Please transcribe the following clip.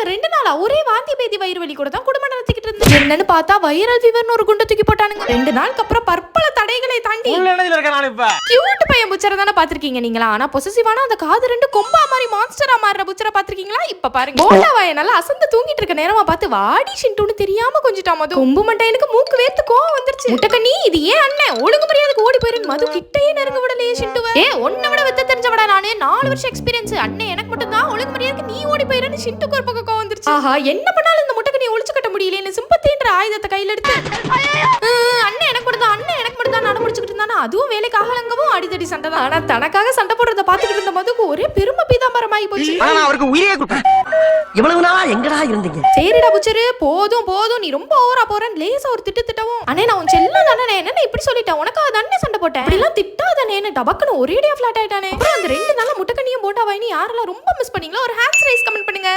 கடந்த ரெண்டு நாளா ஒரே வாந்தி பேதி வயிறு வலி கூட தான் குடும்பம் நடத்திக்கிட்டு இருந்தேன் என்னன்னு பார்த்தா வைரல் ஃபீவர்னு ஒரு குண்டை தூக்கி போட்டானுங்க. ரெண்டு நாளுக்கு அப்புறம் பற்பல தடைகளை தாண்டி கியூட் பையன் புச்சரை தானே பாத்திருக்கீங்க நீங்களா? ஆனா பொசசிவான அந்த காது ரெண்டு கொம்பா மாதிரி மான்ஸ்டரா மாறுற புச்சரை பாத்திருக்கீங்களா இப்ப பாருங்க. போண்டா வாய நல்லா அசந்து தூங்கிட்டு இருக்க நேரமா பார்த்து வாடி ஷின்ட்டுன்னு தெரியாம கொஞ்சிட்டா மது. கொம்பு மண்டையனுக்கு மூக்கு வேர்த்து கோவம் வந்துருச்சு. முட்டக்கண்ணி இது ஏன் அண்ணன்? ஒழுங்கு மரியாதைக்கு ஓடி போயிரு. மது கிட்டயே நெருங்க விடலையே ஷின்ட்டுவ ஏ ஒன்ன விட வித்த தெரிஞ்சவடா நானு. நாலு வருஷம் எக்ஸ்பீரியன்ஸ் அண்ணன் எனக்கு மட்டும் தான் ஒழுங்கு மரியாதைக்கு நீ ஓடி போயிருன்னு ஷின்ட்டுக்கு ஒரு பக்கம் கோவம் வந்துருச்சு. ஆஹா என்ன பண்ணாலும் இந்த முட்டக்கண்ணி ஒளிச்சு கட்ட முடியலையே சிம்பத்தின்ற ஆயுதத்தை கையில எடுத்து. "ம், அண்ணன் எனக்கு மட்டும் அண்ணன் எனக்கு மட்டும் தான் நட முடிச்சுக்கிட்டு இருந்தானா? அதுவும் வேலைக்கு ஆகலங்கவும் அடிதடி சண்டை தான். ஆனா தனக்காக சண்டை போடுறத பாத்துக்கிட்டு இருந்த மதுக்கு ஒரே பெருமை பீதாம்பரமாயி போச்சு. ஆனா நான் அவருக்கு உயிரே இவ்வளவு நாளா எங்கடா இருந்தீங்க? சரிடா புச்சரு போதும் போதும் நீ ரொம்ப ஓவரா போறேன்னு லேசா ஒரு திட்டு திட்டவும். அண்ணே நான் உன் செல்லம் தானே என்ன இப்படி சொல்லிட்டேன்? உனக்காக தானே சண்டை போட்டேன்? அப்படிலாம் திட்டாதானேன்னு டபக்குன்னு ஒரேடியா ஃபிளாட் ஆயிட்டானே. அப்புறம் அந்த ரெண்டு நாளா முட்டைக்கண்ணியும் போட்டா வாயினி யாரெல்லாம் ரொம்ப மிஸ் பண்ணீங்களோ ஒரு ஹேண்ட்ஸ் ரைஸ் கமெண்ட் பண்ணுங்க.